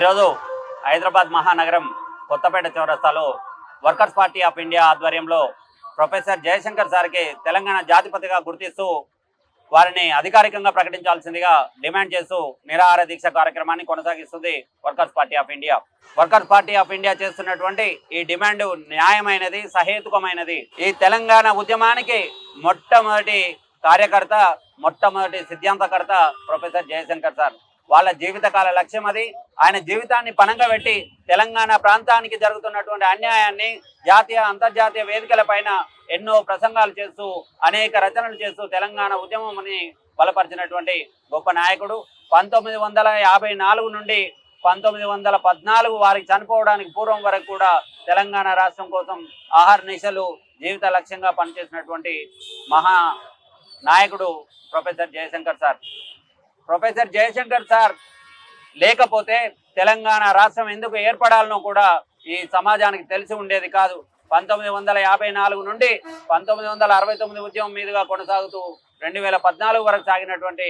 ఈరోజు హైదరాబాద్ మహానగరం కొత్తపేట చౌరస్తాలో వర్కర్స్ పార్టీ ఆఫ్ ఇండియా ఆధ్వర్యంలో ప్రొఫెసర్ జయశంకర్ సార్కి తెలంగాణ జాతిపతిగా గుర్తిస్తూ వారిని అధికారికంగా ప్రకటించాల్సిందిగా డిమాండ్ చేస్తూ నిరాహార దీక్ష కార్యక్రమాన్ని కొనసాగిస్తుంది workers party of India. Workers party of India చేస్తున్నటువంటి ఈ డిమాండ్ న్యాయమైనది సహేతుకమైనది. ఈ తెలంగాణ ఉద్యమానికి మొట్టమొదటి కార్యకర్త మొట్టమొదటి సిద్ధాంతకర్త ప్రొఫెసర్ జయశంకర్ సార్. వాళ్ళ జీవితకాల లక్ష్యం అది. ఆయన జీవితాన్ని పనంగా పెట్టి తెలంగాణ ప్రాంతానికి జరుగుతున్నటువంటి అన్యాయాన్ని జాతీయ అంతర్జాతీయ వేదికల పైన ఎన్నో ప్రసంగాలు చేస్తూ అనేక రచనలు చేస్తూ తెలంగాణ ఉద్యమంని బలపరిచినటువంటి గొప్ప నాయకుడు. పంతొమ్మిది వందల యాభై నాలుగు నుండి పంతొమ్మిది వందల పద్నాలుగు వారికి చనిపోవడానికి పూర్వం వరకు కూడా తెలంగాణ రాష్ట్రం కోసం ఆహార నిశలు జీవిత లక్ష్యంగా పనిచేసినటువంటి మహా నాయకుడు professor Jayashankar sir. Professor Jayashankar sir లేకపోతే తెలంగాణ రాష్ట్రం ఎందుకు ఏర్పడాలనో కూడా ఈ సమాజానికి తెలిసి ఉండేది కాదు. పంతొమ్మిది వందల యాభై నాలుగు నుండి పంతొమ్మిది వందల అరవై తొమ్మిది ఉద్యమం మీదుగా కొనసాగుతూ రెండు వేల పద్నాలుగు వరకు సాగినటువంటి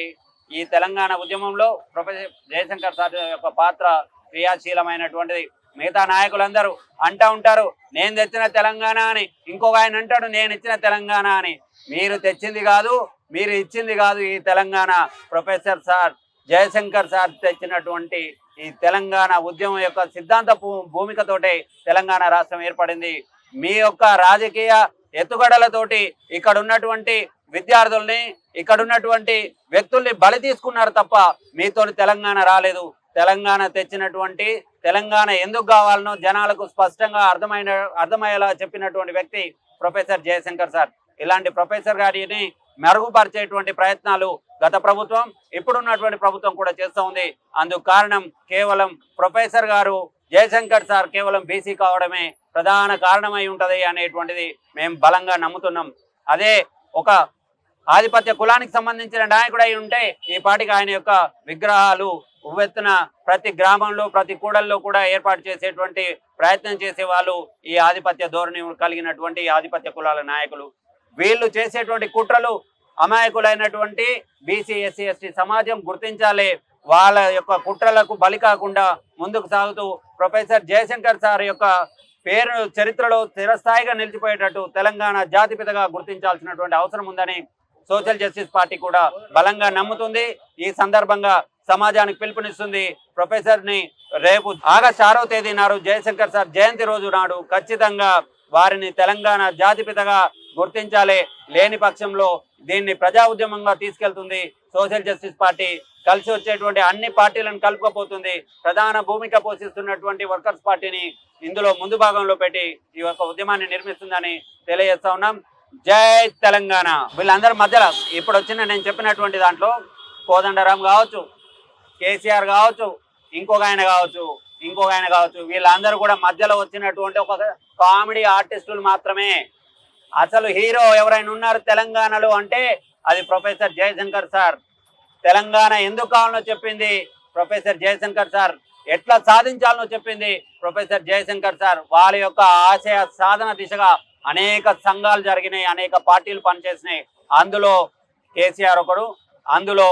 ఈ తెలంగాణ ఉద్యమంలో ప్రొఫెసర్ జయశంకర్ సార్ యొక్క పాత్ర క్రియాశీలమైనటువంటిది. మిగతా నాయకులందరూ అంటా ఉంటారు నేను తెచ్చిన తెలంగాణ అని. ఇంకొక ఆయన అంటాడు నేను ఇచ్చిన తెలంగాణ అని. మీరు తెచ్చింది కాదు మీరు ఇచ్చింది కాదు ఈ Telangana. Professor sir Jayashankar sir తెచ్చినటువంటి ఈ తెలంగాణ ఉద్యమం యొక్క సిద్ధాంత భూ- భూమికతోటే తెలంగాణ రాష్ట్రం ఏర్పడింది. మీ యొక్క రాజకీయ ఎత్తుగడలతోటి ఇక్కడ ఉన్నటువంటి విద్యార్థుల్ని ఇక్కడ ఉన్నటువంటి వ్యక్తుల్ని బలి తీసుకున్నారు తప్ప మీతో తెలంగాణ రాలేదు. తెలంగాణ తెచ్చినటువంటి తెలంగాణ ఎందుకు కావాలనో జనాలకు స్పష్టంగా అర్థమైన అర్థమయ్యేలా చెప్పినటువంటి వ్యక్తి ప్రొఫెసర్ జయశంకర్ సార్. ఇలాంటి ప్రొఫెసర్ గారిని మెరుగుపరిచేటువంటి ప్రయత్నాలు గత ప్రభుత్వం ఇప్పుడున్నటువంటి ప్రభుత్వం కూడా చేస్తూ ఉంది. అందుకు కారణం కేవలం ప్రొఫెసర్ గారు జయశంకర్ సార్ కేవలం బీసీ కావడమే ప్రధాన కారణమై ఉంటది అనేటువంటిది మేము బలంగా నమ్ముతున్నాం. అదే ఒక ఆధిపత్య కులానికి సంబంధించిన నాయకుడు అయి ఉంటే ఈ పాటికి ఆయన యొక్క విగ్రహాలు ఉవ్వెత్తున ప్రతి గ్రామంలో ప్రతి కూడల్లో కూడా ఏర్పాటు చేసేటువంటి ప్రయత్నం చేసే వాళ్ళు ఈ ఆధిపత్య ధోరణి కలిగినటువంటి ఆధిపత్య కులాల నాయకులు. వీళ్ళు చేసేటువంటి కుట్రలు అమాయకులైనటువంటి బీసీ ఎస్సీ ఎస్టీ సమాజం గుర్తించాలి. వాళ్ళ యొక్క కుట్రలకు బలి కాకుండా ముందుకు సాగుతూ ప్రొఫెసర్ జయశంకర్ సార్ యొక్క పేరు చరిత్రలో స్థిరస్థాయిగా నిలిచిపోయేటట్టు తెలంగాణ జాతిపితగా గుర్తించాల్సినటువంటి అవసరం ఉందని సోషల్ జస్టిస్ పార్టీ కూడా బలంగా నమ్ముతుంది. ఈ సందర్భంగా సమాజానికి పిలుపునిస్తుంది. ప్రొఫెసర్ని రేపు ఆగస్టు ఆరవ తేదీ నాడు జయశంకర్ సార్ జయంతి రోజు నాడు ఖచ్చితంగా వారిని తెలంగాణ జాతిపితగా గుర్తించాలి. లేని పక్షంలో దీన్ని ప్రజా ఉద్యమంగా తీసుకెళ్తుంది. సోషల్ జస్టిస్ పార్టీ కలిసి వచ్చేటువంటి అన్ని పార్టీలను కలుపుకపోతుంది ప్రధాన భూమిక పోషిస్తున్నటువంటి వర్కర్స్ పార్టీని ఇందులో ముందు భాగంలో పెట్టి ఈ యొక్క ఉద్యమాన్ని నిర్మిస్తుందని తెలియజేస్తా ఉన్నాం. జై తెలంగాణ. వీళ్ళందరి మధ్యలో ఇప్పుడు వచ్చిన నేను చెప్పినటువంటి దాంట్లో కోదండరాం కావచ్చు కేసీఆర్ కావచ్చు ఇంకొక ఆయన కావచ్చు ఇంకొక ఆయన కావచ్చు వీళ్ళందరూ కూడా మధ్యలో వచ్చినటువంటి ఒక కామెడీ ఆర్టిస్టులు మాత్రమే. అసలు హీరో ఎవరైనా ఉన్నారు తెలంగాణలో అంటే అది ప్రొఫెసర్ జయశంకర్ సార్. తెలంగాణ ఎందుకు కావాలనో చెప్పింది ప్రొఫెసర్ జయశంకర్ సార్. ఎట్లా సాధించాలనో చెప్పింది ప్రొఫెసర్ జయశంకర్ సార్. వాళ్ళ యొక్క ఆశయ సాధన దిశగా అనేక సంఘాలు జరిగినాయి అనేక పార్టీలు పనిచేసినాయి. అందులో కేసీఆర్ ఒకడు అందులో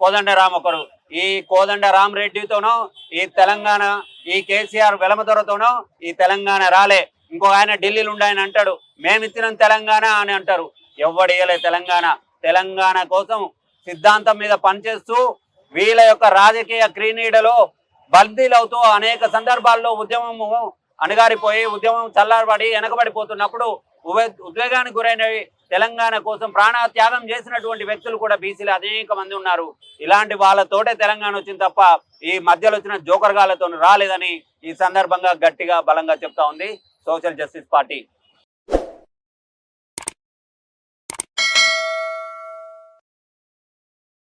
కోదండరామ్ ఒకరు ఈ కోదండ రెడ్డితోనో ఈ తెలంగాణ ఈ కేసీఆర్ వెలమదొరతోనో ఈ తెలంగాణ రాలే. ఇంకో ఆయన ఢిల్లీలో ఉండాయని అంటాడు. మేమిచ్చినాం తెలంగాణ అని అంటారు. ఎవ్వడియలే తెలంగాణ. తెలంగాణ కోసం సిద్ధాంతం మీద పనిచేస్తూ వీళ్ళ యొక్క రాజకీయ క్రీనీడలో బల్దీలవుతూ అనేక సందర్భాల్లో ఉద్యమము అణగారిపోయి ఉద్యమం చల్లారబడి వెనకబడిపోతున్నప్పుడు ఉవే- ఉద్వేగానికి గురైనవి తెలంగాణ కోసం ప్రాణత్యాగం చేసినటువంటి వ్యక్తులు కూడా బీసీలు అనేక మంది ఉన్నారు. ఇలాంటి వాళ్ళతోటే తెలంగాణ వచ్చింది తప్ప ఈ మధ్యలో వచ్చిన జోకర్ గాలతో రాలేదని ఈ సందర్భంగా గట్టిగా బలంగా చెప్తా ఉంది సోషల్ జస్టిస్ పార్టీ.